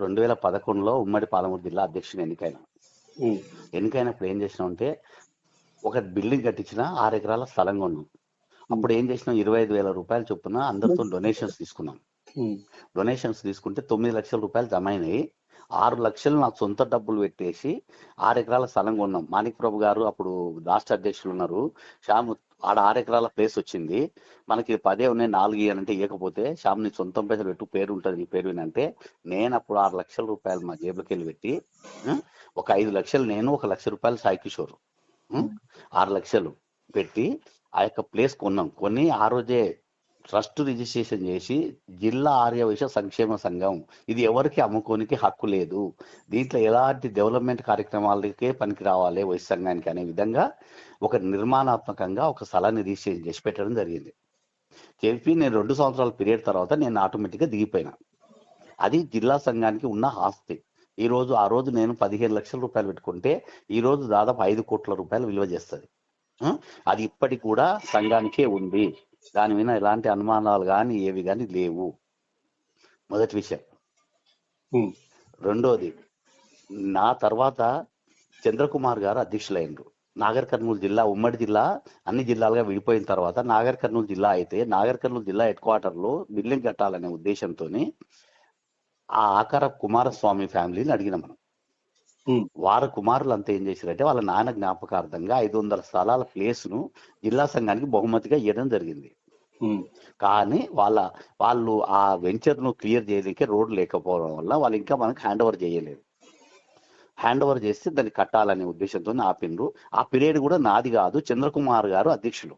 రెండు వేల పదకొండులో ఉమ్మడి పాలమూరు జిల్లా అధ్యక్షుడు ఎన్నికైన. ఎన్నికైనప్పుడు ఏం చేసినాం అంటే ఒక బిల్డింగ్ కట్టించిన ఆరు ఎకరాల స్థలం కొన్నాం. అప్పుడు ఏం చేసినాం ఇరవై ఐదు వేల రూపాయలు చొప్పున అందరితో డొనేషన్స్ తీసుకున్నాం. డొనేషన్స్ తీసుకుంటే తొమ్మిది లక్షల రూపాయలు జమ అయినాయి. ఆరు లక్షలు నాకు సొంత డబ్బులు పెట్టేసి ఆరు ఎకరాల స్థలం కొన్నాం. మాణిక్ ప్రభు గారు అప్పుడు రాష్ట్ర అధ్యక్షులు ఉన్నారు. శ్యామ్ ఆడ ఆరు ఎకరాల ప్లేస్ వచ్చింది. మనకి పదే ఉన్నాయి నాలుగు అంటే ఇవ్వకపోతే శ్యామ్ నీ సొంతం పైసలు పెట్టు పేరు ఉంటుంది నీ పేరు అంటే నేను అప్పుడు ఆరు లక్షల రూపాయలు మా జేబులోకి వెళ్ళి పెట్టి ఒక ఐదు లక్షలు నేను ఒక లక్ష రూపాయలు సాయి కిషోర్ ఆరు లక్షలు పెట్టి ఆ యొక్క ప్లేస్ కొన్నాం. కొని ఆ రోజే ట్రస్ట్ రిజిస్ట్రేషన్ చేసి జిల్లా ఆర్య వైశ్య సంక్షేమ సంఘం. ఇది ఎవరికి అమ్ముకోనికి హక్కు లేదు. దీంట్లో ఎలాంటి డెవలప్మెంట్ కార్యక్రమాలకే పనికి రావాలి వైశ్య సంఘానికి అనే విధంగా ఒక నిర్మాణాత్మకంగా ఒక స్థలాన్ని రిజిస్ట్రేషన్ చేసి పెట్టడం జరిగింది. చెప్పి నేను రెండు సంవత్సరాల పీరియడ్ తర్వాత నేను ఆటోమేటిక్గా దిగిపోయినా. అది జిల్లా సంఘానికి ఉన్న ఆస్తి. ఈ రోజు ఆ రోజు నేను పదిహేను లక్షల రూపాయలు పెట్టుకుంటే ఈ రోజు దాదాపు ఐదు కోట్ల రూపాయలు విలువ చేస్తుంది. అది ఇప్పటికి కూడా సంఘానికే ఉంది. దాని మీద ఎలాంటి అనుమానాలు కానీ ఏవి కానీ లేవు. మొదటి విషయం. రెండోది నా తర్వాత చంద్రకుమార్ గారు అధ్యక్షులైనరు నాగర్ కర్నూలు జిల్లా ఉమ్మడి జిల్లా అన్ని జిల్లాలుగా విడిపోయిన తర్వాత నాగర్ కర్నూలు జిల్లా అయితే నాగర్ కర్నూలు జిల్లా హెడ్ క్వార్టర్లో బిల్డింగ్ కట్టాలనే ఉద్దేశంతో ఆ ఆకార కుమారస్వామి ఫ్యామిలీని అడిగిన మనం. వారి కుమారులు అంతా ఏం చేశారంటే వాళ్ళ నాన్న జ్ఞాపకార్థంగా ఐదు వందల స్థలాల ప్లేస్ను జిల్లా సంఘానికి బహుమతిగా ఇవ్వడం జరిగింది. కానీ వాళ్ళ వాళ్ళు ఆ వెంచర్ను క్లియర్ చేయడానికి రోడ్ లేకపోవడం వల్ల వాళ్ళు ఇంకా మనకి హ్యాండ్ ఓవర్ చేయలేదు. హ్యాండ్ ఓవర్ చేస్తే దాన్ని కట్టాలనే ఉద్దేశంతో ఆపిండ్రు. ఆ పీరియడ్ కూడా నాది కాదు చంద్రకుమార్ గారు అధ్యక్షులు.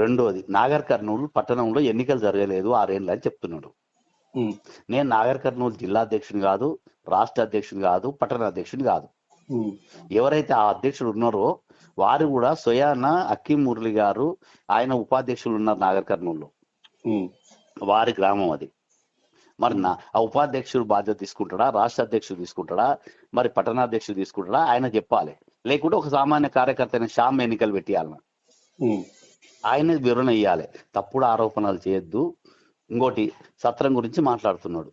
రెండోది నాగర్ కర్నూలు పట్టణంలో ఎన్నికలు జరగలేదు ఆరేళ్ళు అని చెప్తున్నాడు. నేను నాగర్ కర్నూలు జిల్లా అధ్యక్షుని కాదు రాష్ట్ర అధ్యక్షుని కాదు పట్టణ అధ్యక్షుని కాదు. ఎవరైతే ఆ అధ్యక్షుడు ఉన్నారో వారు కూడా స్వయాన అక్కిం మురళి గారు ఆయన ఉపాధ్యక్షులు ఉన్నారు నాగర్ కర్నూలులో. వారి గ్రామం అది. మరి నా ఆ ఉపాధ్యక్షుడు బాధ్యత తీసుకుంటాడా రాష్ట్ర అధ్యక్షుడు తీసుకుంటాడా మరి పట్టణాధ్యక్షుడు తీసుకుంటాడా ఆయన చెప్పాలి. లేకుంటే ఒక సామాన్య కార్యకర్త శ్యామ్ ఎన్నికలు పెట్టియాలన్న ఆయన వివరణ ఇవ్వాలి తప్పుడు ఆరోపణలు చేయొద్దు. ఇంకోటి సత్రం గురించి మాట్లాడుతున్నాడు.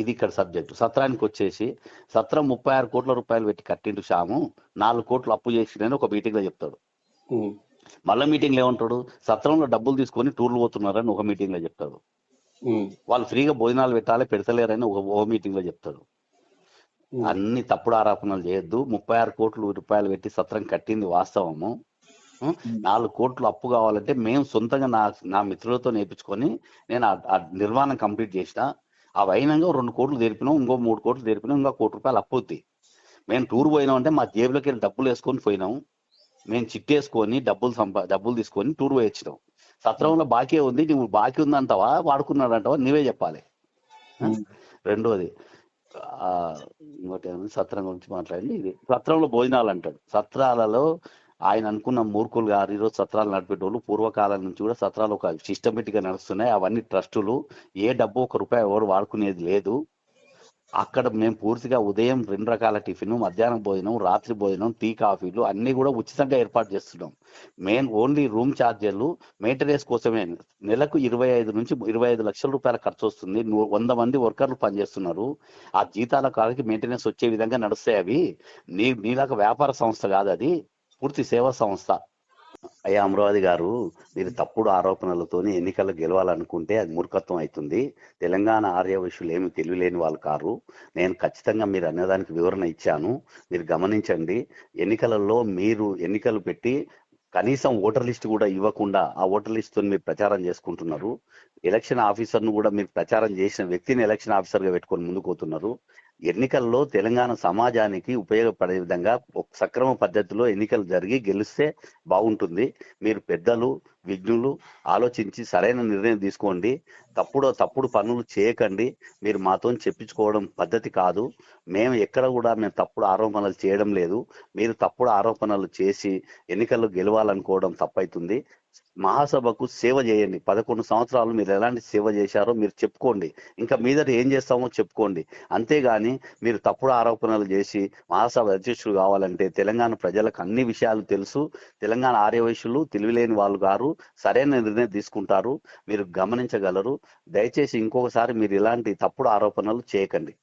ఇది ఇక్కడ సబ్జెక్ట్. సత్రానికి వచ్చేసి సత్రం ముప్పై ఆరు కోట్ల రూపాయలు పెట్టి కట్టిండు శ్యాము. నాలుగు కోట్లు అప్పు చేసిండని ఒక మీటింగ్లో చెప్తాడు మళ్ళీ మీటింగ్లో ఏమంటాడు? సత్రంలో డబ్బులు తీసుకొని టూర్లు పోతున్నారని ఒక మీటింగ్లో చెప్తాడు వాళ్ళు ఫ్రీగా భోజనాలు పెట్టాలి పెడతలేరని ఒక ఓ మీటింగ్లో చెప్తాడు అన్ని తప్పుడు ఆరోపణలు చేయొద్దు. ముప్పై ఆరు కోట్లు రూపాయలు పెట్టి సత్రం కట్టింది వాస్తవము? నాలుగు కోట్లు అప్పు కావాలంటే మేము సొంతంగా నా నా మిత్రులతో నేర్పించుకొని నేను ఆ నిర్మాణం కంప్లీట్ చేసిన. అవి అయినాక రెండు కోట్లు తెరిపినాం ఇంకో మూడు కోట్లు తెరిపినాం ఇంకో కోటి రూపాయలు అప్పు అవుతాయి మేము టూర్ పోయినాం అంటే మా జేబులోకి వెళ్ళి డబ్బులు వేసుకొని పోయినాం. మేము చిట్టేసుకొని డబ్బులు సంపా డబ్బులు తీసుకొని టూర్ పోయి వచ్చినాం సత్రంలో బాకీ ఉంది నువ్వు బాకీ ఉందంటావా వాడుకున్నాడంటావా నీవే చెప్పాలి. రెండోది ఆ, ఇంకోటి సత్రం గురించి మాట్లాడింది. ఇది సత్రంలో భోజనాలు అంటాడు. సత్రాలలో ఆయన అనుకున్న మూర్ఖులు గారు ఈరోజు సత్రాలు నడిపేటోళ్ళు పూర్వకాలం నుంచి కూడా సత్రాలు ఒక సిస్టమేటిక్గా నడుస్తున్నాయి. అవన్నీ ట్రస్టులు. ఏ డబ్బు ఒక రూపాయి ఎవరు వాడుకునేది లేదు. అక్కడ మేము పూర్తిగా ఉదయం రెండు రకాల టిఫిన్ మధ్యాహ్నం భోజనం రాత్రి భోజనం టీ కాఫీలు అన్ని కూడా ఉచితంగా ఏర్పాటు చేస్తున్నాం. మెయిన్ ఓన్లీ రూమ్ ఛార్జీలు మెయింటెనెన్స్ కోసమే. నెలకు ఇరవై ఐదు నుంచి ఇరవై ఐదు లక్షల రూపాయల ఖర్చు వస్తుంది. వంద మంది వర్కర్లు పనిచేస్తున్నారు. ఆ జీతాల కాలకి మెయింటెనెన్స్ వచ్చే విధంగా నడుస్తాయి అవి. నీ నీలాగా వ్యాపార సంస్థ కాదు అది. పూర్తి సేవా సంస్థ. అయ్యా అమరావతి గారు మీరు తప్పుడు ఆరోపణలతోని ఎన్నికలు గెలవాలనుకుంటే అది మూర్ఖత్వం అవుతుంది తెలంగాణ ఆర్య విషయులు ఏమి తెలియలేని వాళ్ళు కారు. నేను ఖచ్చితంగా మీరు అనేదానికి వివరణ ఇచ్చాను. మీరు గమనించండి ఎన్నికలలో మీరు ఎన్నికలు పెట్టి కనీసం ఓటర్ లిస్ట్ కూడా ఇవ్వకుండా ఆ ఓటర్ లిస్ట్తో మీరు ప్రచారం చేసుకుంటున్నారు. ఎలక్షన్ ఆఫీసర్ను కూడా మీరు ప్రచారం చేసిన వ్యక్తిని ఎలక్షన్ ఆఫీసర్గా పెట్టుకొని ముందుకు పోతున్నారు. ఎన్నికల్లో తెలంగాణ సమాజానికి ఉపయోగపడే విధంగా సక్రమ పద్ధతిలో ఎన్నికలు జరిగి గెలిస్తే బాగుంటుంది. మీరు పెద్దలు విఘ్నులు ఆలోచించి సరైన నిర్ణయం తీసుకోండి. తప్పుడు తప్పుడు పనులు చేయకండి. మీరు మాతో చెప్పించుకోవడం పద్ధతి కాదు. మేము ఎక్కడ కూడా మేము తప్పుడు ఆరోపణలు చేయడం లేదు. మీరు తప్పుడు ఆరోపణలు చేసి ఎన్నికల్లో గెలవాలనుకోవడం తప్పైతుంది. మహాసభకు సేవ చేయండి. పదకొండు సంవత్సరాలు మీరు ఎలాంటి సేవ చేశారో మీరు చెప్పుకోండి. ఇంకా మీదట ఏం చేస్తామో చెప్పుకోండి. అంతేగాని మీరు తప్పుడు ఆరోపణలు చేసి మహాసభ అధ్యక్షుడు కావాలంటే తెలంగాణ ప్రజలకు అన్ని విషయాలు తెలుసు. తెలంగాణ ఆర్యవైశ్యులు తెలివిలేని వాళ్ళు గారు సరైన నిర్ణయం తీసుకుంటారు. మీరు గమనించగలరు. దయచేసి ఇంకొకసారి మీరు ఇలాంటి తప్పుడు ఆరోపణలు చేయకండి.